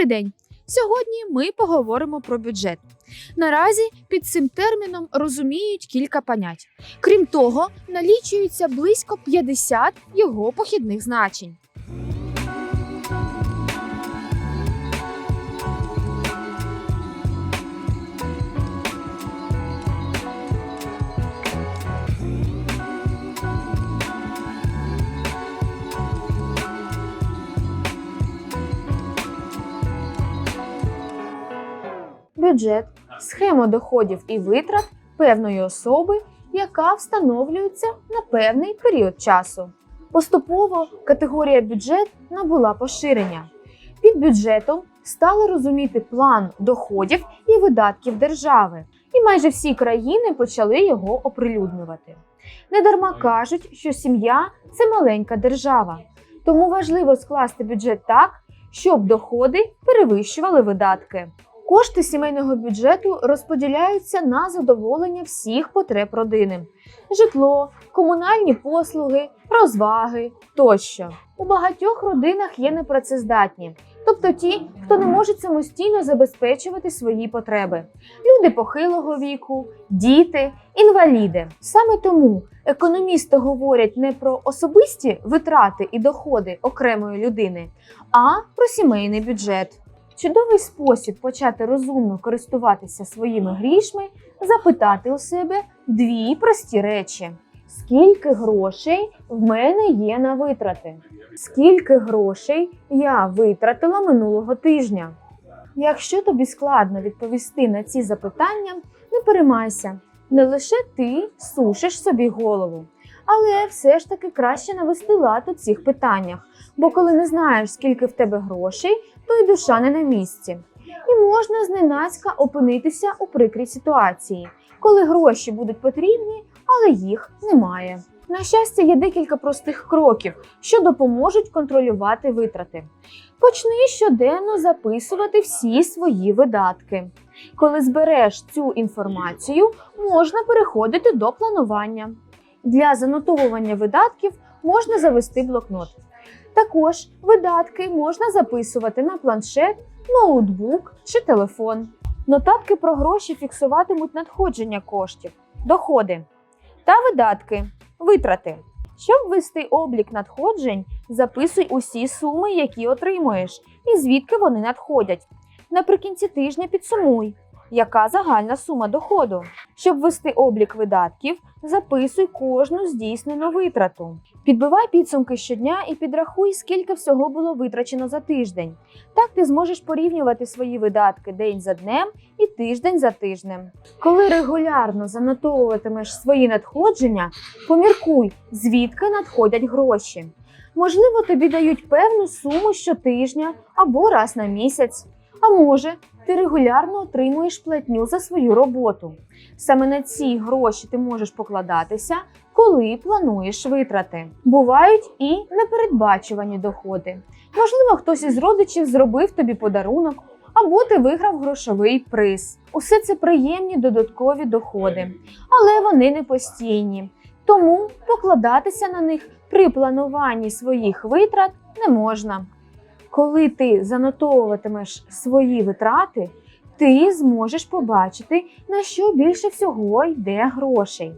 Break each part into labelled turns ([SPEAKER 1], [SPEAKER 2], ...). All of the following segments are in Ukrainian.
[SPEAKER 1] Добрий день! Сьогодні ми поговоримо про бюджет. Наразі під цим терміном розуміють кілька понять. Крім того, налічується близько 50 його похідних значень. Бюджет схема доходів і витрат певної особи, яка встановлюється на певний період часу. Поступово категорія бюджет набула поширення. Під бюджетом стали розуміти план доходів і видатків держави, і майже всі країни почали його оприлюднювати. Недарма кажуть, що сім'я це маленька держава, тому важливо скласти бюджет так, щоб доходи перевищували видатки. Кошти сімейного бюджету розподіляються на задоволення всіх потреб родини: житло, комунальні послуги, розваги тощо. У багатьох родинах є непрацездатні, тобто ті, хто не можуть самостійно забезпечувати свої потреби: люди похилого віку, діти, інваліди. Саме тому економісти говорять не про особисті витрати і доходи окремої людини, а про сімейний бюджет. Чудовий спосіб почати розумно користуватися своїми грішми запитати у себе дві прості речі: скільки грошей в мене є на витрати? Скільки грошей я витратила минулого тижня? Якщо тобі складно відповісти на ці запитання, не переймайся. Не лише ти сушиш собі голову, але все ж таки краще навести лад у цих питаннях, бо коли не знаєш, скільки в тебе грошей, то й душа не на місці. І можна зненацька опинитися у прикрій ситуації, коли гроші будуть потрібні, але їх немає. На щастя, є декілька простих кроків, що допоможуть контролювати витрати. Почни щоденно записувати всі свої видатки. Коли збереш цю інформацію, можна переходити до планування. Для занотовування видатків можна завести блокнот. Також видатки можна записувати на планшет, ноутбук чи телефон. Нотатки про гроші фіксуватимуть надходження коштів, доходи та видатки, витрати. Щоб вести облік надходжень, записуй усі суми, які отримуєш, і звідки вони надходять. Наприкінці тижня підсумуй, яка загальна сума доходу. Щоб вести облік видатків, записуй кожну здійснену витрату. Підбивай підсумки щодня і підрахуй, скільки всього було витрачено за тиждень. Так ти зможеш порівнювати свої видатки день за днем і тиждень за тижнем. Коли регулярно занотовуватимеш свої надходження, поміркуй, звідки надходять гроші. Можливо, тобі дають певну суму щотижня або раз на місяць. А може, ти регулярно отримуєш платню за свою роботу. Саме на ці гроші ти можеш покладатися, коли плануєш витрати. Бувають і непередбачувані доходи. Можливо, хтось із родичів зробив тобі подарунок, або ти виграв грошовий приз. Усе це приємні додаткові доходи, але вони не постійні. Тому покладатися на них при плануванні своїх витрат не можна. Коли ти занотовуватимеш свої витрати, ти зможеш побачити, на що більше всього йде грошей.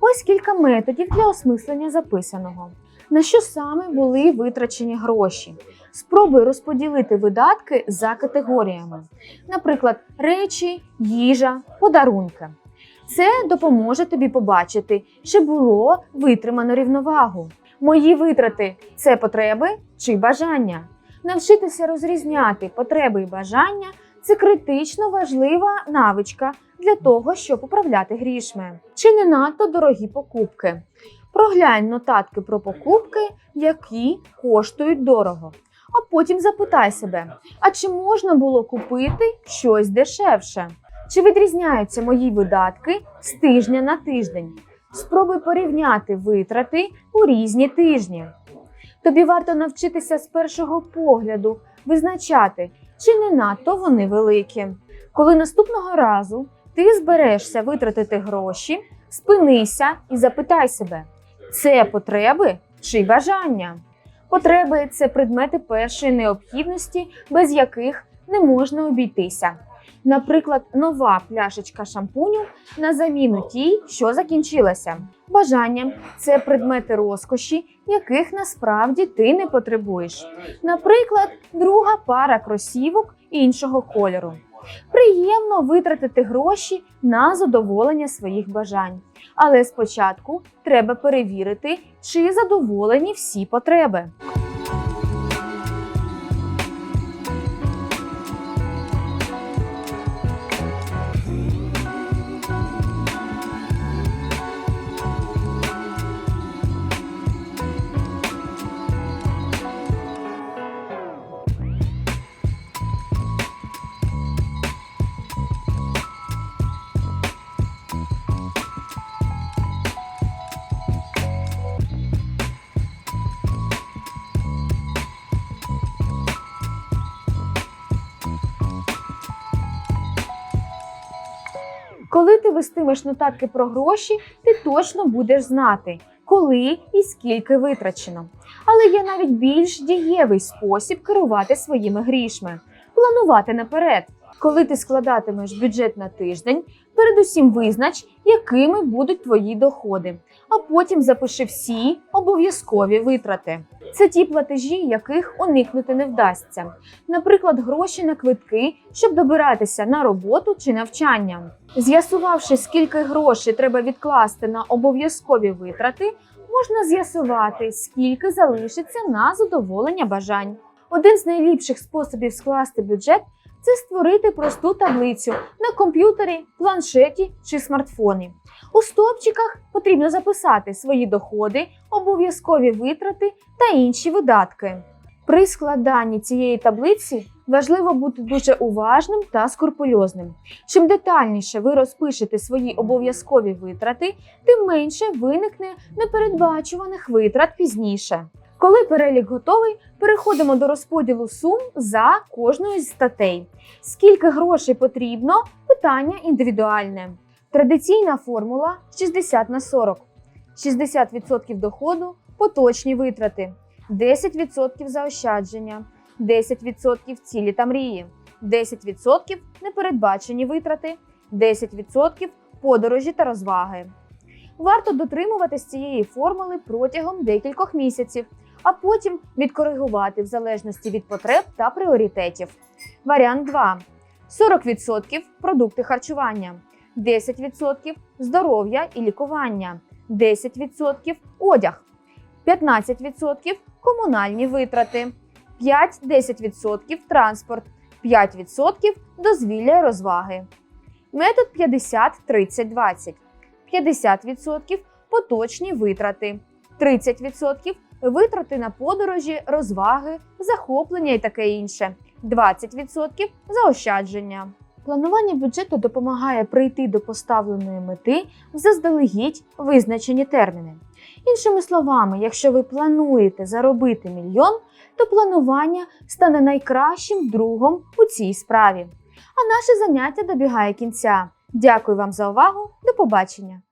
[SPEAKER 1] Ось кілька методів для осмислення записаного. На що саме були витрачені гроші? Спробуй розподілити видатки за категоріями, наприклад, речі, їжа, подарунки. Це допоможе тобі побачити, чи було витримано рівновагу. Мої витрати це потреби чи бажання. Навчитися розрізняти потреби і бажання це критично важлива навичка для того, щоб управляти грішми. Чи не надто дорогі покупки? Проглянь нотатки про покупки, які коштують дорого. А потім запитай себе: а чи можна було купити щось дешевше? Чи відрізняються мої видатки з тижня на тиждень? Спробуй порівняти витрати у різні тижні. Тобі варто навчитися з першого погляду визначати, чи не надто вони великі. Коли наступного разу ти зберешся витратити гроші, спинися і запитай себе: це потреби чи бажання? Потреби це предмети першої необхідності, без яких не можна обійтися. Наприклад, нова пляшечка шампуню на заміну тій, що закінчилася. Бажання це предмети розкоші, яких насправді ти не потребуєш. Наприклад, друга пара кросівок іншого кольору. Приємно витратити гроші на задоволення своїх бажань. Але спочатку треба перевірити, чи задоволені всі потреби. Коли ти вестимеш нотатки про гроші, ти точно будеш знати, коли і скільки витрачено. Але є навіть більш дієвий спосіб керувати своїми грішми планувати наперед. Коли ти складатимеш бюджет на тиждень, передусім визнач, якими будуть твої доходи, а потім запиши всі обов'язкові витрати. Це ті платежі, яких уникнути не вдасться. Наприклад, гроші на квитки, щоб добиратися на роботу чи навчання. З'ясувавши, скільки грошей треба відкласти на обов'язкові витрати, можна з'ясувати, скільки залишиться на задоволення бажань. Один з найліпших способів скласти бюджет це створити просту таблицю на комп'ютері, планшеті чи смартфоні. У стопчиках потрібно записати свої доходи, обов'язкові витрати та інші видатки. При складанні цієї таблиці важливо бути дуже уважним та скрупульозним. Чим детальніше ви розпишете свої обов'язкові витрати, тим менше виникне непередбачуваних витрат пізніше. Коли перелік готовий, переходимо до розподілу сум за кожною з статей. Скільки грошей потрібно? Питання індивідуальне. Традиційна формула 60 на 40. 60% доходу поточні витрати, 10% заощадження, 10% цілі та мрії, 10% непередбачені витрати, 10% подорожі та розваги. Варто дотримуватись цієї формули протягом декількох місяців, а потім відкоригувати в залежності від потреб та пріоритетів. Варіант 2. 40% продукти харчування, 10% здоров'я і лікування, 10% одяг, 15% комунальні витрати, 5-10% транспорт, 5% дозвілля і розваги. Метод 50-30-20. 50% поточні витрати, 30% витрати на подорожі, розваги, захоплення і таке інше, 20% заощадження. Планування бюджету допомагає прийти до поставленої мети в заздалегідь визначені терміни. Іншими словами, якщо ви плануєте заробити мільйон, то планування стане найкращим другом у цій справі. А наше заняття добігає кінця. Дякую вам за увагу. До побачення!